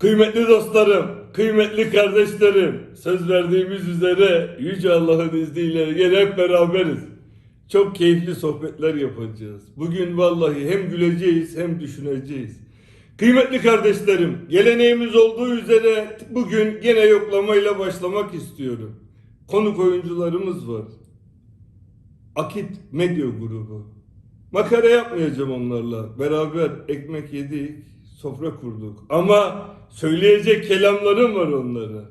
Kıymetli dostlarım, kıymetli kardeşlerim, söz verdiğimiz üzere Yüce Allah'ın izniyle gene hep beraberiz. Çok keyifli sohbetler yapacağız. Bugün vallahi hem güleceğiz hem düşüneceğiz. Kıymetli kardeşlerim, geleneğimiz olduğu üzere bugün gene yoklamayla başlamak istiyorum. Konuk oyuncularımız var. Akit Medya Grubu. Makara yapmayacağım onlarla. Beraber ekmek yedik, sofra kurduk. Ama söyleyecek kelamlarım var onlara.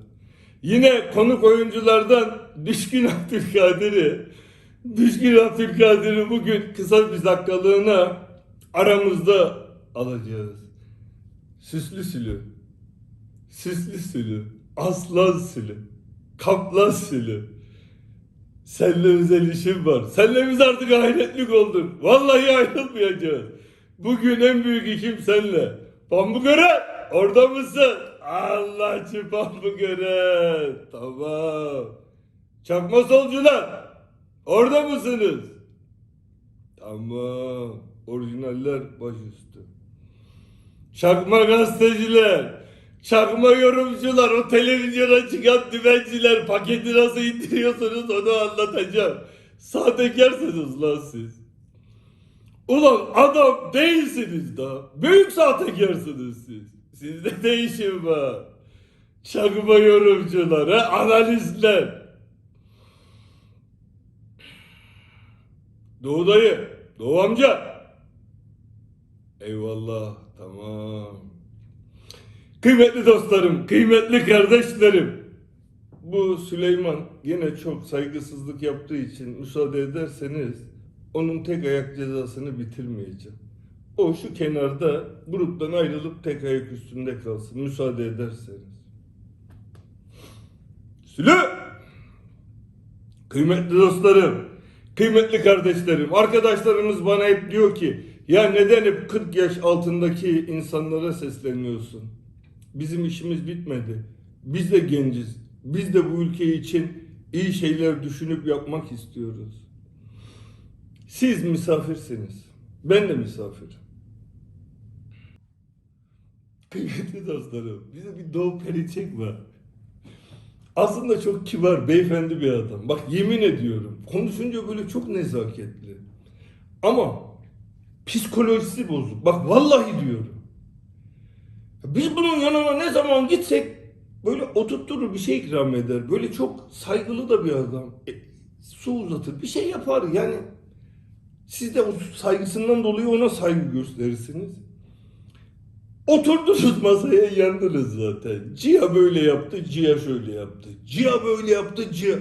Yine konuk oyunculardan Düşkün Abdülkadir'i, Düşkün Abdülkadir'i bugün kısa bir dakikalığına aramızda alacağız. Süslü sülü, süslü sülü, aslan sülü, kaplan sülü. Seninle özel işim var. Seninle biz artık ahiretlik olduk. Vallahi ayrılmayacağız. Bugün en büyük işim seninle. Pambukören orada mısın? Allah'çı Pambukören. Tamam. Çakma solcular orada mısınız? Tamam. Orijinaller başüstü. Çakma gazeteciler, çakma yorumcular, o televizyona çıkan dümenciler paketi nasıl indiriyorsunuz onu anlatacağım. Sahtekarsınız lan siz. Ulan adam değilsiniz da. Büyük sahtekarsınız siz. Sizde değişim var. Çakma yorumcular, he? analistler. Doğu dayı, Doğu amca. Eyvallah, tamam. Kıymetli dostlarım, kıymetli kardeşlerim. Bu Süleyman yine çok saygısızlık yaptığı için müsaade ederseniz onun tek ayak cezasını bitirmeyeceğim. O şu kenarda gruptan ayrılıp tek ayak üstünde kalsın müsaade ederseniz. Sülü! Kıymetli dostlarım, kıymetli kardeşlerim, arkadaşlarımız bana hep diyor ki ya neden hep 40 yaş altındaki insanlara sesleniyorsun? Bizim işimiz bitmedi. Biz de genciz. Biz de bu ülke için iyi şeyler düşünüp yapmak istiyoruz. Siz misafirsiniz. Ben de misafirim. Kıymetli dostlarım, bize bir Doğu Perinçek var. Aslında çok kibar, beyefendi bir adam. Bak yemin ediyorum, konuşunca böyle çok nezaketli. Ama psikolojisi bozuk. Bak vallahi diyorum. Biz bunun yanına ne zaman gitsek böyle oturtturur bir şey ikram eder. Böyle çok saygılı da bir adam. E, su uzatır, bir şey yapar yani. Siz de o saygısından dolayı ona saygı gösterirsiniz. Oturdunuz masaya yandınız zaten. Cia böyle yaptı, Cia şöyle yaptı. Cia böyle yaptı, Cia...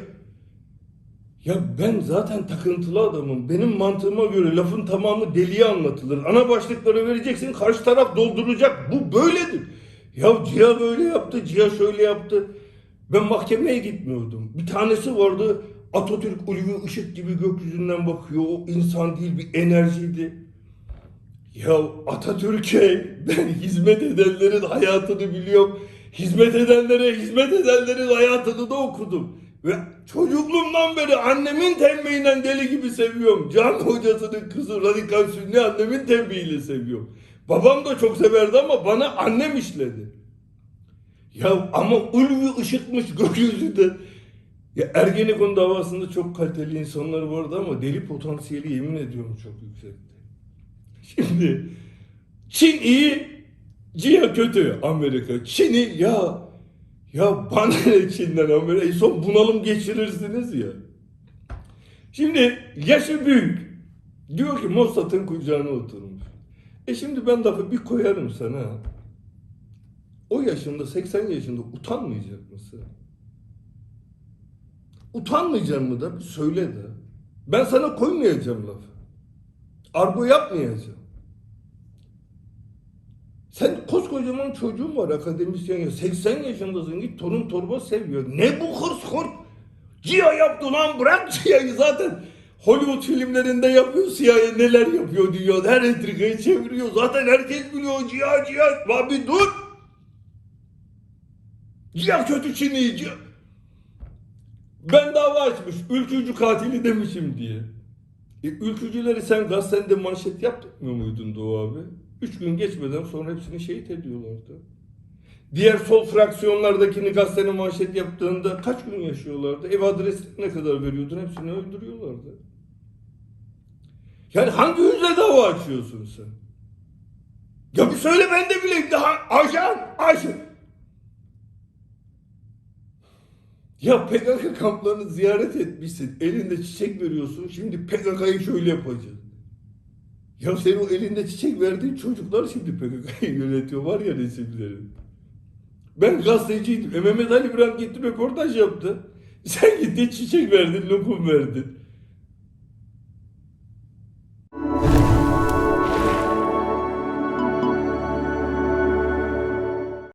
Ya ben zaten takıntılı adamım. Benim mantığıma göre lafın tamamı deliye anlatılır. Ana başlıkları vereceksin, karşı taraf dolduracak. Bu böyledir. Ya Cia böyle yaptı, Cia şöyle yaptı. Ben mahkemeye gitmiyordum. Bir tanesi vardı, Atatürk ulvi ışık gibi gökyüzünden bakıyor. O insan değil, bir enerjiydi. Ya Atatürk'e ben hizmet edenlerin hayatını biliyorum. Hizmet edenlere, hizmet edenlerin hayatını da okudum. Ve çocukluğumdan beri annemin tembihinden deli gibi seviyorum. Can hocasının kızı radikal sünni annemin tembihiyle seviyorum. Babam da çok severdi ama bana annem işledi. Ya ama ulvi ışıkmış gökyüzünde. Ya Ergenekon davasında çok kaliteli insanlar vardı ama deli potansiyeli yemin ediyorum çok yüksekti. Şimdi Çin iyi, Cia kötü Amerika. Çin'i ya ya bana ne Çin'den Amerika? Son bunalım geçirirsiniz ya. Şimdi yaşı büyük. Diyor ki Mossad'ın kucağına oturmuş. E şimdi ben lafı bir koyarım sana. O yaşında 80 yaşında utanmayacak mısın? Utanmayacak mı da? Söyle de. Ben sana koymayacağım lafı. Argo yapmayacağım. Sen koskocaman çocuğun var akademisyen ya. 80 yaşındasın git torun torba seviyor. Ne bu hırs hırs? Cia yaptı lan bırak Cia'yı zaten. Hollywood filmlerinde yapıyor CIA neler yapıyor diyor. Her entrikayı çeviriyor. Zaten herkes biliyor Cia Cia. Lan bir dur. Cia kötü Çin'i Cia. Ben dava açmış. Ülkücü katili demişim diye. E, ülkücüleri sen gazetende manşet yapmıyor muydun Doğu abi? Üç gün geçmeden sonra hepsini şehit ediyorlardı. Diğer sol fraksiyonlardakini gazetenin manşet yaptığında kaç gün yaşıyorlardı? Ev adresi ne kadar veriyordun? Hepsini öldürüyorlardı. Yani hangi yüzle dava açıyorsun sen? Ya bir söyle ben de bileyim. Daha ajan, ajan. Ya PKK kamplarını ziyaret etmişsin. Elinde çiçek veriyorsun. Şimdi PKK'yı şöyle yapacağız. Ya senin o elinde çiçek verdiğin çocuklar şimdi PKK'yı yönetiyor. Var ya resimleri. Ben gazeteciydim. E Mehmet Ali İbrahim gitti röportaj yaptı. Sen gittin çiçek verdin, lokum verdin.